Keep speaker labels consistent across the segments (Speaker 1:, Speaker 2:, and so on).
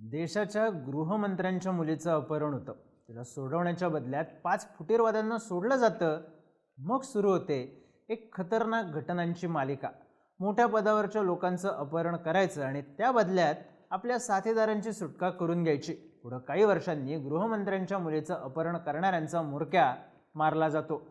Speaker 1: देशाच्या गृहमंत्र्यांच्या मुलीचं अपहरण होतं. तिला सोडवण्याच्या बदल्यात पाच फुटीरवाद्यांना सोडलं जातं. मग सुरू होते एक खतरनाक घटनांची मालिका. मोठ्या पदावरच्या लोकांचं अपहरण करायचं आणि त्या बदल्यात आपल्या साथीदारांची सुटका करून घ्यायची. पुढं काही वर्षांनी गृहमंत्र्यांच्या मुलीचं अपहरण करणाऱ्यांचा मुरक्या मारला जातो.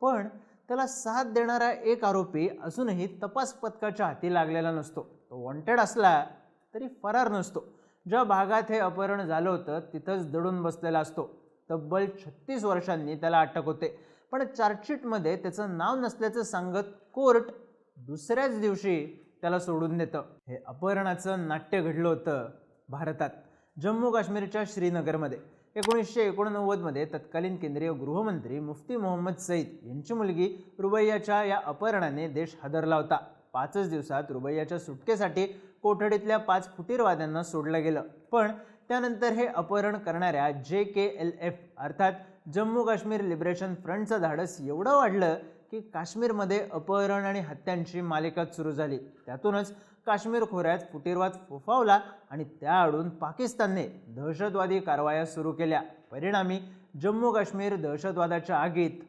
Speaker 1: पण त्याला साथ देणारा एक आरोपी अजूनही तपास पथकाच्या हाती लागलेला नसतो. तो वॉन्टेड असला तरी फरार नसतो. ज्या भागात हे अपहरण झालं होतं तिथंच दडून बसलेला असतो. तब्बल छत्तीस वर्षांनी त्याला अटक होते. पण चार्जशीटमध्ये त्याचं नाव नसल्याचं सांगत कोर्ट दुसऱ्याच दिवशी त्याला सोडून देतं. हे अपहरणाचं नाट्य घडलं होतं भारतात जम्मू काश्मीरच्या श्रीनगरमध्ये. एकोणीसशे एकोणनव्वदमध्ये तत्कालीन केंद्रीय गृहमंत्री मुफ्ती मोहम्मद सईद यांची मुलगी रुबैयाच्या या अपहरणाने देश हादरला होता. पाचच दिवसात रुबैयाच्या सुटकेसाठी कोठडीतल्या पाच फुटीरवाद्यांना सोडलं गेलं. पण त्यानंतर हे अपहरण करणाऱ्या जे के एल एफ अर्थात जम्मू काश्मीर लिबरेशन फ्रंटचं धाडस एवढं वाढलं की काश्मीरमध्ये अपहरण आणि हत्यांची मालिकाच सुरू झाली. त्यातूनच काश्मीर खोऱ्यात फुटीरवाद फोफावला आणि त्याआडून पाकिस्तानने दहशतवादी कारवाया सुरू केल्या. परिणामी जम्मू काश्मीर दहशतवादाच्या आगीत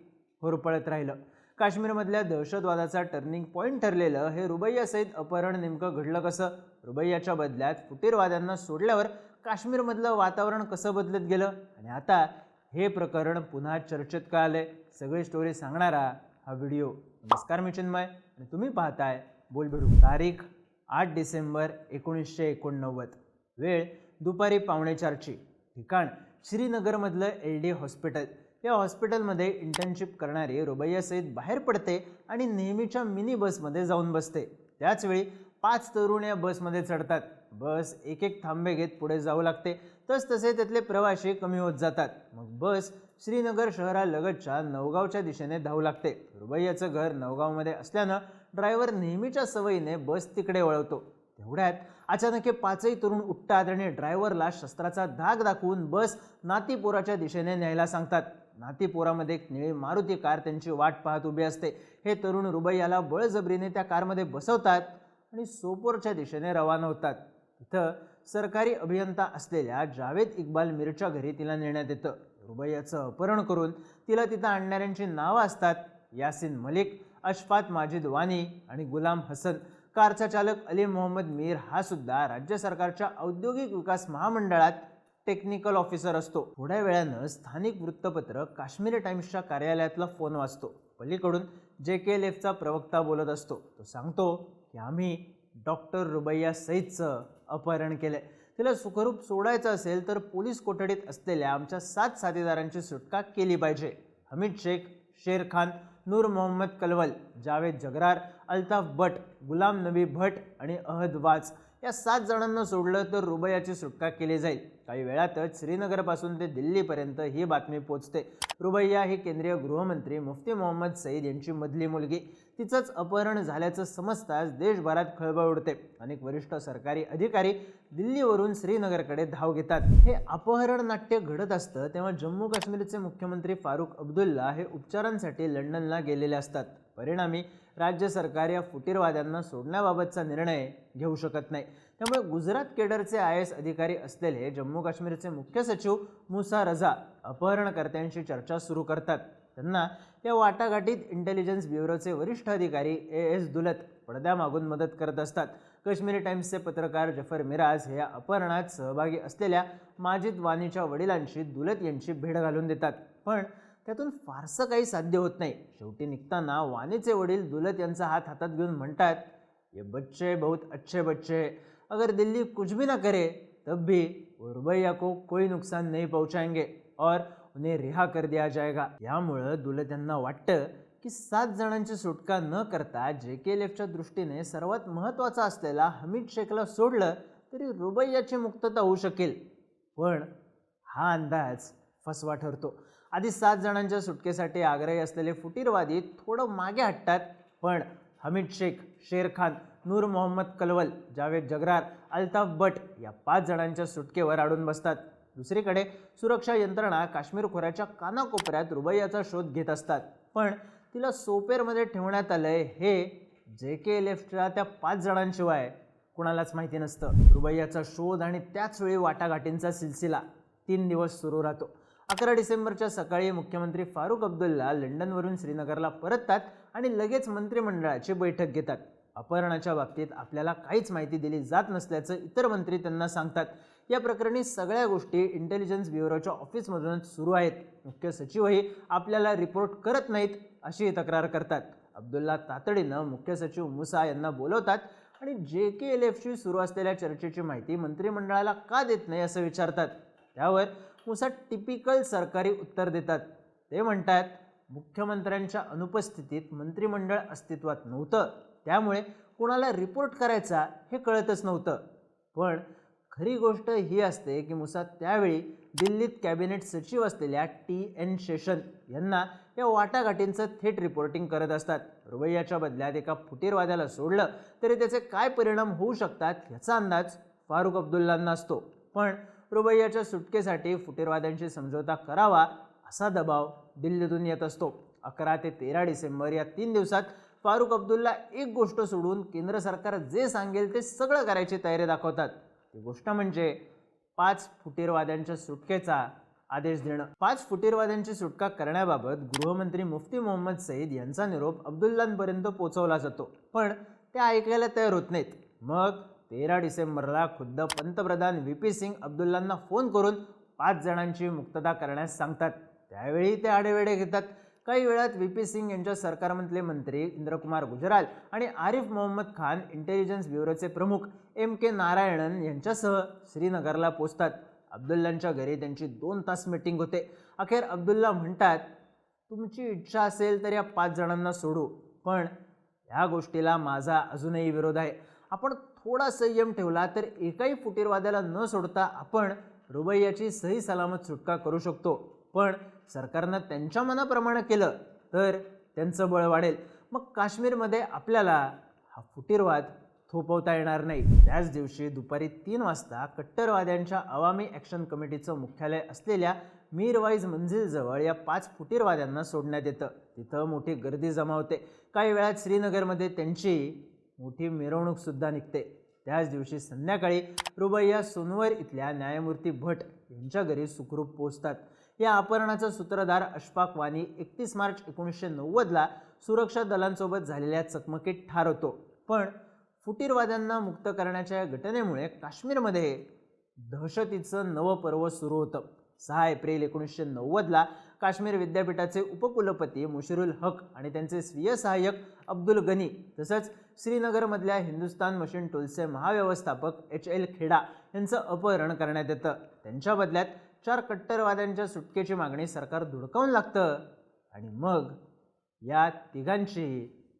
Speaker 1: होरपळत राहिलं. काश्मीरमधल्या दहशतवादाचा टर्निंग पॉईंट ठरलेलं हे रुबैयासहित अपहरण नेमकं घडलं कसं? रुबैयाच्या बदल्यात फुटीरवाद्यांना सोडल्यावर काश्मीरमधलं वातावरण कसं बदलत गेलं? आणि आता हे प्रकरण पुन्हा चर्चेत का आलंय सगळी स्टोरी सांगणारा हा व्हिडिओ नमस्कार मी चिन्मय. आणि तुम्ही पाहताय बोलबिडू. तारीख आठ डिसेंबर एकोणीसशे एकोणनव्वद. वेळ दुपारी पावणे चारची ठिकाण श्रीनगरमधलं एल डी हॉस्पिटल. या हॉस्पिटलमध्ये इंटर्नशिप करणारी रुबैया सईद बाहेर पडते आणि नेहमीच्या मिनी बसमध्ये जाऊन बसते. त्याचवेळी पाच तरुण या बसमध्ये चढतात. बस एक एक थांबे घेत पुढे जाऊ लागते. तस तसे त्यातले प्रवासी कमी होत जातात. मग बस श्रीनगर शहरालगतच्या नवगावच्या दिशेने धावू लागते. रुबैयाचं घर नवगावमध्ये असल्यानं ड्रायव्हर नेहमीच्या सवयीने बस तिकडे वळवतो. तेवढ्यात अचानक हे पाचही तरुण उठतात आणि ड्रायव्हरला शस्त्राचा धाक दाखवून बस नातीपुराच्या दिशेने न्यायला सांगतात. नातीपुरामध्ये एक निळी मारुती कार त्यांची वाट पाहत उभी असते. हे तरुण रुबैयाला बळजबरीने त्या कारमध्ये बसवतात आणि सोपोरच्या दिशेने रवाना होतात. इथं सरकारी अभियंता असलेल्या जावेद इक्बाल मीरच्या घरी तिला नेण्यात येतं. रुबैयाचं अपहरण करून तिला तिथं आणणाऱ्यांची नावं असतात. यासिन मलिक अशफात माजिद वानी आणि गुलाम हसन. कारचा चालक अली मोहम्मद मीर हा सुद्धा राज्य सरकारच्या औद्योगिक विकास महामंडळात टेक्निकल ऑफिसर असतो. थोड्या वेळानं स्थानिक वृत्तपत्र काश्मीर टाइम्सच्या कार्यालयातला फोन वाचतो. पलीकडून जे के एल एफचा प्रवक्ता बोलत असतो. तो सांगतो की आम्ही डॉक्टर रुबैया सईदचं अपहरण केलं तिला सुखरूप सोडायचं असेल तर पोलीस कोठडीत असलेल्या आमच्या सात साथीदारांची सुटका केली पाहिजे. हमीद शेख शेर खान नूर मोहम्मद कलवल जावेद जगरार अल्ताफ भट गुलाम नबी भट आणि अहद वाज या सात जणांना सोडलं तर रुबैयाची सुटका केली जाईल. काही वेळातच श्रीनगरपासून ते दिल्लीपर्यंत ही बातमी पोचते. रुबैया ही केंद्रीय गृहमंत्री मुफ्ती मोहम्मद सईद यांची मधली मुलगी. तिचंच अपहरण झाल्याचं समजताच देशभरात खळबळ उडते. अनेक वरिष्ठ सरकारी अधिकारी दिल्लीवरून श्रीनगरकडे धाव घेतात. हे अपहरण नाट्य घडत असतं तेव्हा जम्मू काश्मीरचे मुख्यमंत्री फारुख अब्दुल्ला हे उपचारांसाठी लंडनला गेलेले असतात. परिणामी राज्य सरकार या फुटीरवाद्यांना सोडण्याबाबतचा निर्णय घेऊ शकत नाही. त्यामुळे गुजरात केडरचे आय एस अधिकारी असलेले जम्मू काश्मीरचे मुख्य सचिव मुसा रझा अपहरणकर्त्यांशी चर्चा सुरू करतात. त्यांना या वाटाघाटीत इंटेलिजन्स ब्युरोचे वरिष्ठ अधिकारी ए एस दुलत पडद्यामागून मदत करत असतात. काश्मीरी टाइम्सचे पत्रकार जफर मिराज हे या अपहरणात सहभागी असलेल्या माजिद वानीच्या वडिलांशी दुलत यांची भेट घालून देतात. पण त्यातून फारसं काही साध्य होत नाही. शेवटी निघताना वानीचे वडील दुलत यांचा हात हातात घेऊन म्हणतात ये बच्चे बहुत अच्छे बच्चे. अगर दिल्ली कुछ भी ना करे तब भी रुबैया को कोई नुकसान नहीं पहुंचाएंगे और उन्हें रिहा कर दिया जाएगा. यामुळं दुलत यांना वाटतं की सात जणांची सुटका न करता जे के एल एफच्या दृष्टीने सर्वात महत्त्वाचा असलेला हमीद शेखला सोडलं तरी रुबैयाची मुक्तता होऊ शकेल. पण हा अंदाज फसवा ठरतो. आधी सात जणांच्या सुटकेसाठी आग्रही असलेले फुटीरवादी थोडं मागे हटतात पण हमीद शेख शेर खान नूर मोहम्मद कलवल जावेद जगरार अल्ताफ भट या पाच जणांच्या सुटकेवर अडून बसतात. दुसरीकडे सुरक्षा यंत्रणा काश्मीर खोऱ्याच्या कानाकोपऱ्यात रुबैयाचा शोध घेत असतात. पण तिला सोपेरमध्ये ठेवण्यात आलंय हे जे के एल एफच्या त्या पाच जणांशिवाय कुणालाच माहिती नसतं. रुबैयाचा शोध आणि त्याच वेळी वाटाघाटींचा सिलसिला. तीन दिवस सुरू राहतो. अकरा डिसेंबरच्या सकाळी मुख्यमंत्री फारुख अब्दुल्ला लंडनवरून श्रीनगरला परततात आणि लगेच मंत्रिमंडळाची बैठक घेतात. अपहरणाच्या बाबतीत आपल्याला काहीच माहिती दिली जात नसल्याचं इतर मंत्री त्यांना सांगतात. या प्रकरणी सगळ्या गोष्टी इंटेलिजन्स ब्युरोच्या ऑफिसमधूनच सुरू आहेत. मुख्य सचिवही आपल्याला रिपोर्ट करत नाहीत अशी तक्रार करतात. अब्दुल्ला तातडीनं मुख्य सचिव मुसा यांना बोलवतात आणि जे के एल एफशी सुरू असलेल्या चर्चेची माहिती मंत्रिमंडळाला का देत नाही असं विचारतात. त्यावर मुसा टिपिकल सरकारी उत्तर देतात. ते म्हणतात मुख्यमंत्र्यांच्या अनुपस्थितीत मंत्रिमंडळ अस्तित्वात नव्हतं. त्यामुळे कुणाला रिपोर्ट करायचा हे कळतच नव्हतं. पण खरी गोष्ट ही असते की मुसा त्यावेळी दिल्लीत कॅबिनेट सचिव असलेल्या टी एन शेषन यांना या वाटाघाटींचं थेट रिपोर्टिंग करत असतात. रुवैयाच्या बदल्यात एका फुटीरवाद्याला सोडलं तरी त्याचे काय परिणाम होऊ शकतात याचा अंदाज फारुख अब्दुल्लांना असतो. पण रुबैयाच्या सुटकेसाठी फुटीरवाद्यांशी समझोता करावा असा दबाव दिल्लीतून येत असतो. अकरा ते तेरा डिसेंबर या तीन दिवसात फारुख अब्दुल्ला एक गोष्ट सोडून केंद्र सरकार जे सांगेल ते सगळं करायची तयारी दाखवतात. ती गोष्ट म्हणजे पाच फुटीरवाद्यांच्या सुटकेचा आदेश देणं. पाच फुटीरवाद्यांची सुटका करण्याबाबत गृहमंत्री मुफ्ती मोहम्मद सईद यांचा निरोप अब्दुल्लांपर्यंत पोचवला जातो. पण ते ऐकायला तयार होत नाहीत. मग तेरा डिसेंबरला खुद्द पंतप्रधान व्ही पी सिंग अब्दुल्लांना फोन करून पाच जणांची मुक्तता करण्यास सांगतात. त्यावेळी ते आडेवेडे घेतात. काही वेळात व्ही पी सिंग यांच्या सरकारमधले मंत्री इंद्रकुमार गुजराल आणि आरिफ मोहम्मद खान इंटेलिजन्स ब्युरोचे प्रमुख एम के नारायणन यांच्यासह श्रीनगरला पोचतात. अब्दुल्लांच्या घरी त्यांची दोन तास मीटिंग होते. अखेर अब्दुल्ला म्हणतात तुमची इच्छा असेल तर या पाच जणांना सोडू पण ह्या गोष्टीला माझा अजूनही विरोध आहे. आपण थोडा संयम ठेवला तर एकाही फुटीरवाद्याला न सोडता आपण रुबैयाची सही सलामत सुटका करू शकतो. पण सरकारनं त्यांच्या मनाप्रमाणे केलं तर त्यांचं बळ वाढेल. मग काश्मीरमध्ये आपल्याला हा फुटीरवाद थोपवता येणार नाही. त्याच दिवशी दुपारी तीन वाजता कट्टरवाद्यांच्या अवामी ॲक्शन कमिटीचं मुख्यालय असलेल्या मीरवाईज मंजिलजवळ या पाच फुटीरवाद्यांना सोडण्यात येतं. तिथं मोठी गर्दी जमा होते. काही वेळात श्रीनगरमध्ये त्यांची मोठी मिरवणूकसुद्धा निघते. त्याच दिवशी संध्याकाळी रुबैया सोनवर इथल्या न्यायमूर्ती भट यांच्या घरी सुखरूप पोचतात या अपहरणाचा सूत्रधार अशफाक वानी एकतीस मार्च एकोणीसशे नव्वदला सुरक्षा दलांसोबत झालेल्या चकमकीत ठार होतो. पण फुटीरवाद्यांना मुक्त करण्याच्या या घटनेमुळे काश्मीरमध्ये दहशतीचं नवं पर्व सुरू होतं. सहा एप्रिल एकोणीसशे नव्वदला काश्मीर विद्यापीठाचे उपकुलपती मुशिरुल हक आणि त्यांचे स्वीय सहाय्यक अब्दुल गनी तसंच श्रीनगरमधल्या हिंदुस्तान मशीन टूल्सचे महाव्यवस्थापक एच एल खेडा यांचं अपहरण करण्यात येतं. त्यांच्या बदल्यात चार कट्टरवाद्यांच्या सुटकेची मागणी सरकार धुडकावून लागतं आणि मग या तिघांची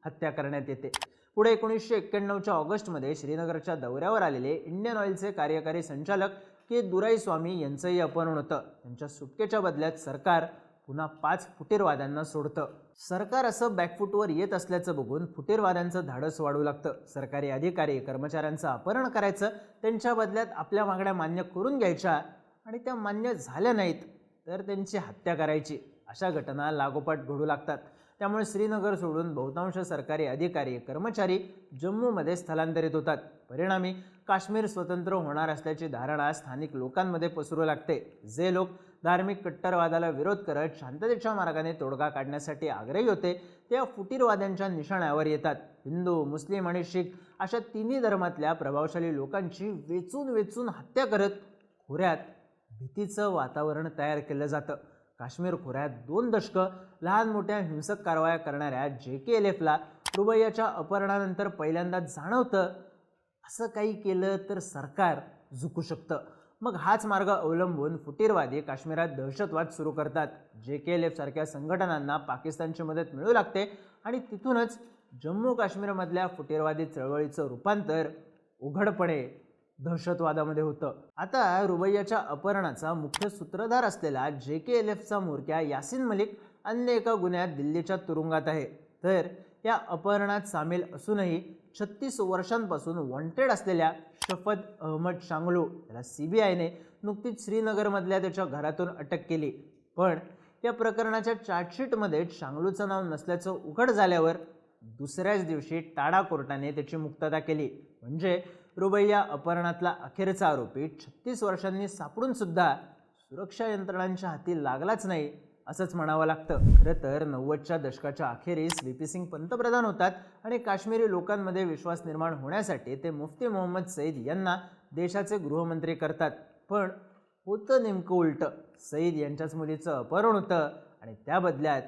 Speaker 1: हत्या करण्यात येते. पुढे एकोणीसशे एक्क्याण्णवच्या ऑगस्टमध्ये श्रीनगरच्या दौऱ्यावर आलेले इंडियन ऑइलचे कार्यकारी संचालक के. दुराईस्वामी यांचंही अपहरण होतं. त्यांच्या सुटकेच्या बदल्यात सरकार पुन्हा पाच फुटीरवाद्यांना सोडतं. सरकार असं बॅकफुटवर येत असल्याचं बघून फुटीरवाद्यांचं धाडस वाढू लागतं. सरकारी अधिकारी कर्मचाऱ्यांचं अपहरण करायचं त्यांच्या बदल्यात आपल्या मागण्या मान्य करून घ्यायच्या आणि त्या मान्य झाल्या नाहीत तर त्यांची हत्या करायची. अशा घटना लागोपाठ घडू लागतात. त्यामुळे श्रीनगर सोडून बहुतांश सरकारी अधिकारी कर्मचारी जम्मूमध्ये स्थलांतरित होतात. परिणामी काश्मीर स्वतंत्र होणार असल्याची धारणा स्थानिक लोकांमध्ये पसरू लागते. जे लोक धार्मिक कट्टरवादाला विरोध करत शांततेच्या मार्गाने तोडगा काढण्यासाठी आग्रही होते त्या फुटीरवाद्यांच्या निशाण्यावर येतात. हिंदू मुस्लिम आणि शीख अशा तिन्ही धर्मातल्या प्रभावशाली लोकांची वेचून वेचून हत्या करत खोऱ्यात भीतीचं वातावरण तयार केलं जातं. काश्मीर खोऱ्यात दोन दशकं लहान मोठ्या हिंसक कारवाया करणाऱ्या जे के एल एफला रुबैयाच्या अपहरणानंतर पहिल्यांदाच जाणवतं असं काही केलं तर सरकार झुकू शकतं. मग हाच मार्ग अवलंबून फुटीरवादी काश्मीरात दहशतवाद सुरू करतात. जे के एल एफ सारख्या संघटनांना पाकिस्तानची मदत मिळू लागते आणि तिथूनच जम्मू काश्मीरमधल्या फुटीरवादी चळवळीचं रूपांतर उघडपणे दहशतवादामध्ये होतं. आता रुबैयाच्या अपहरणाचा मुख्य सूत्रधार असलेला जे के एल एफचा म्होरक्या यासिन मलिक अन्य एका गुन्ह्यात दिल्लीच्या तुरुंगात आहे. तर या अपहरणात सामील असूनही छत्तीस वर्षांपासून वॉन्टेड असलेल्या शफद अहमद शांगलू याला सी बी आयने नुकतीच श्रीनगरमधल्या त्याच्या घरातून अटक केली. पण या प्रकरणाच्या चार्जशीटमध्ये शांगलूचं नाव नसल्याचं उघड झाल्यावर दुसऱ्याच दिवशी टाडा कोर्टाने त्याची मुक्तता केली. म्हणजे रुबैया अपहरणातला अखेरचा आरोपी छत्तीस वर्षांनी सापडून सुद्धा सुरक्षा यंत्रणांच्या हाती लागलाच नाही असंच म्हणावं लागतं. खरं तर नव्वदच्या दशकाच्या अखेरीस व्ही सिंग पंतप्रधान होतात आणि काश्मीरी लोकांमध्ये विश्वास निर्माण होण्यासाठी ते मुफ्ती मोहम्मद सईद यांना देशाचे गृहमंत्री करतात. पण होतं नेमकं उलटं. सईद यांच्याच मुलीचं अपहरण होतं आणि त्या बदल्यात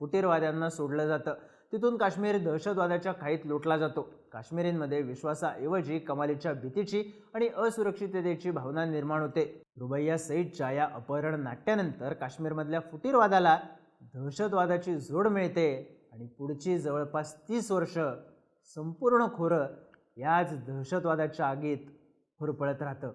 Speaker 1: फुटीरवाद्यांना सोडलं जातं. तिथून काश्मीर दहशतवादाच्या खाईत लोटला जातो. काश्मीरींमध्ये विश्वासाऐवजी कमालीच्या भीतीची आणि असुरक्षिततेची भावना निर्माण होते. रुबैया सईदच्या या अपहरण नाट्यानंतर काश्मीरमधल्या फुटीरवादाला दहशतवादाची जोड मिळते आणि पुढची जवळपास तीस वर्ष संपूर्ण खोरं याच दहशतवादाच्या आगीत होरपळत राहतं.